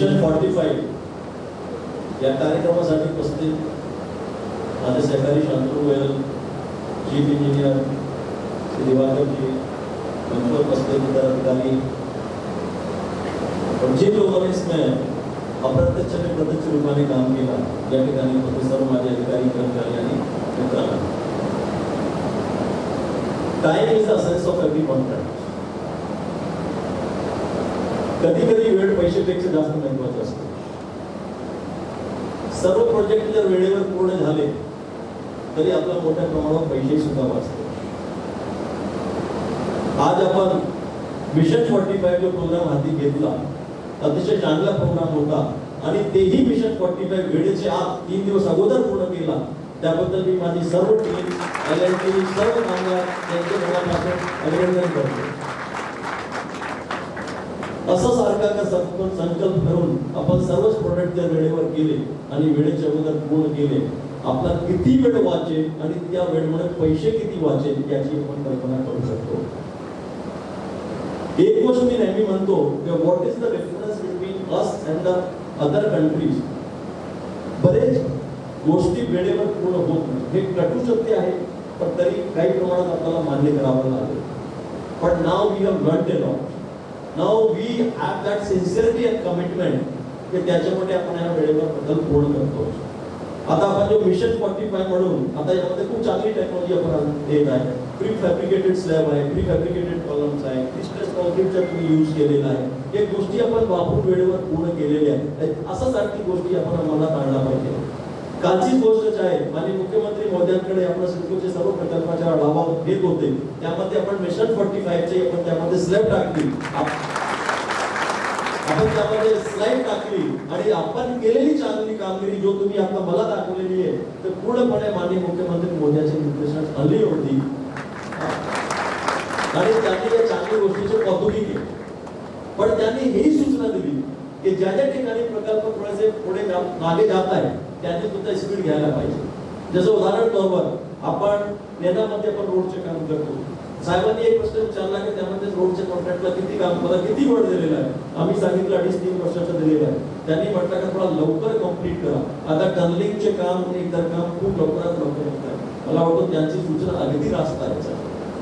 Mission forty five या कार्यक्रमासाठी उपस्थित माझे सहकारी शांतनू गोयल चीफ इंजिनियर श्री दिवाकरजी मंच पर उपस्थित इतर अधिकारी. और जिन लोगों ने इसमें अप्रत्यक्ष आणि प्रत्यक्ष रूपाने काम केलं, या ठिकाणी सर्व माझे अधिकारी, कर्मचारी आणि मित्रांनो. Time is the sense of every contract कधी कधी वेळ पैशापेक्षा जास्त महत्त्वाचा असतो. सर्व प्रोजेक्ट जर वेळेवर पूर्ण झाले तरी आपला मोठ्या प्रमाणावर पैसे सुद्धा वाचतो आज आपण मिशन फॉर्टी फाईव्ह जो प्रोग्राम हाती घेतला. अतिशय चांगला प्रोग्राम होता. आणि तेही मिशन फॉर्टी फाईव्ह वेळेचे आत तीन दिवस अगोदर पूर्ण केला. त्याबद्दल मी माझी सर्व टीम एल एन टी सर्व कामगार यांचे मनापासून अभिनंदन करतो. असं सारखा का संकल्प संकल्प करून आपण सर्वच प्रोडक्ट जर वेळेवर केले आणि वेळेच्या अगोदर पूर्ण केले. आपला किती वेळ वाचेल आणि त्या वेळेमुळे पैसे किती वाचेल याची आपण कल्पना करू शकतो. एक गोष्ट मी नेहमी म्हणतो की what is the difference between us and the other countries बरेच गोष्टी वेळेवर पूर्ण होत नाही. हे कटू सत्य आहे पण तरी काही प्रमाणात आपल्याला मान्य करावं लागेल. पण now we have learn now we have that sincerity and commitment की त्याच्यामध्ये आपण या वेळेवर बदल पूर्ण करतो. आता आपण जो मिशन फॉर्टी फाय म्हणून आता यामध्ये खूप चांगली टेक्नॉलॉजी आपण देत आहे. प्री फॅब्रिकेटेड स्लॅब आहे प्री फॅब्रिकेटेड कॉलम्स आहे क्रिस्टस कॉन्क्रीटचा तुम्ही यूज केलेला आहे. हे गोष्टी आपण वापरून वेळेवर पूर्ण केलेल्या आहेत. असं सारखी गोष्टी आपण आम्हाला टाळल्या पाहिजे. कालचीच गोष्ट आहे माननीय मुख्यमंत्री मोदयांकडे आपण सिडकोचे सर्व प्रकल्पाच्या आढावा घेत होते. त्यामध्ये आपण मिशन फोर्टी फाईव्हचे आपण त्यामध्ये स्लॅब टाकली. आपण त्यामध्ये स्लाईड टाकली. आणि आपण केलेली चांगली कामगिरी जो तुम्ही आता मला दाखवलेली आहे तर पूर्णपणे माननीय मुख्यमंत्री मोदयाचे निर्देशन हल्ली होती. आणि त्यांनी या चांगल्या गोष्टीचे कौतुकी केले. पण त्यांनी ही सूचना दिली. की ज्या ज्या ठिकाणी प्रकल्प थोडेसे पुढे मागे जात आहे त्यांनी सुद्धा स्पीड घ्यायला पाहिजे. जसं उदाहरण बरोबर आपण नेतामध्ये आपण रोडचे काम करतो. साहेबांनी एक प्रश्न विचारला की त्यामध्ये रोडच्या कॉन्ट्रॅक्टला किती काम मला किती वेळ दिलेला आहे? आम्ही सांगितलं अडीच तीन वर्षाचं दिलेलं आहे. त्यांनी म्हटलं का थोडा लवकर कंप्लीट करा. आता टर्निंगचे काम इतर काम खूप लवकरात लवकर होत आहे. मला वाटतं त्यांची सूचना अगदी रास्त आहे.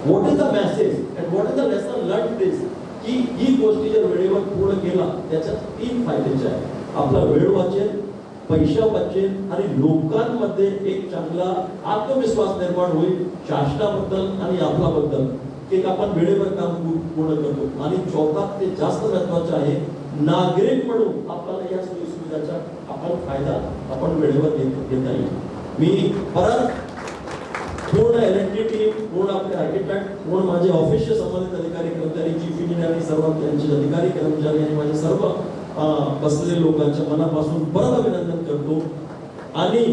What is the message and what is the lesson learn this की ही गोष्टी जर वेळेवर पूर्ण केला त्याच्या तीन फायद्याचे आहे आपला वेळ वाचेल पैसा वाचेल आणि लोकांमध्ये एक चांगला आत्मविश्वास निर्माण होईल शासनाबद्दल आणि आपल्याबद्दल. की आपण वेळेवर काम पूर्ण करतो. आणि चौथा ते जास्त महत्वाचं आहे. नागरिक म्हणून आपल्याला या सोयी सुविधाचा आपण फायदा आपण वेळेवर घेत घेता येईल. मी परत पूर्ण एल टीम पूर्ण आपले आर्किटेक्ट पूर्ण माझे ऑफिसचे संबंधित अधिकारी कर्मचारी चीफ इंजिनियर आणि सर्व त्यांचे अधिकारी कर्मचारी आणि माझे सर्व बसलेले लोकांच्या मनापासून परत अभिनंदन करतो. आणि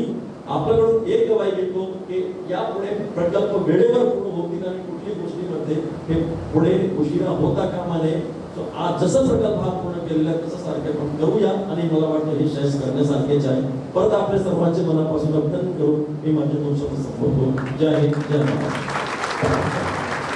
आपल्याकडून एक गवाही घेतो की यापुढे प्रकल्प वेळेवर पूर्ण होतील आणि कुठल्याही गोष्टीमध्ये हे पुढे उशिरा होता कामा नये. आज जसं प्रकल्प हा पूर्ण केलेला तसं सारखे आपण करूया आणि मला वाटतं हे शेअर्स करण्यासारखेच आहे. परत आपल्या सर्वांचे मनापासून अभिनंदन करून मी माझे दोन शब्द संपवतो. जय हिंद जय महाराष्ट्र.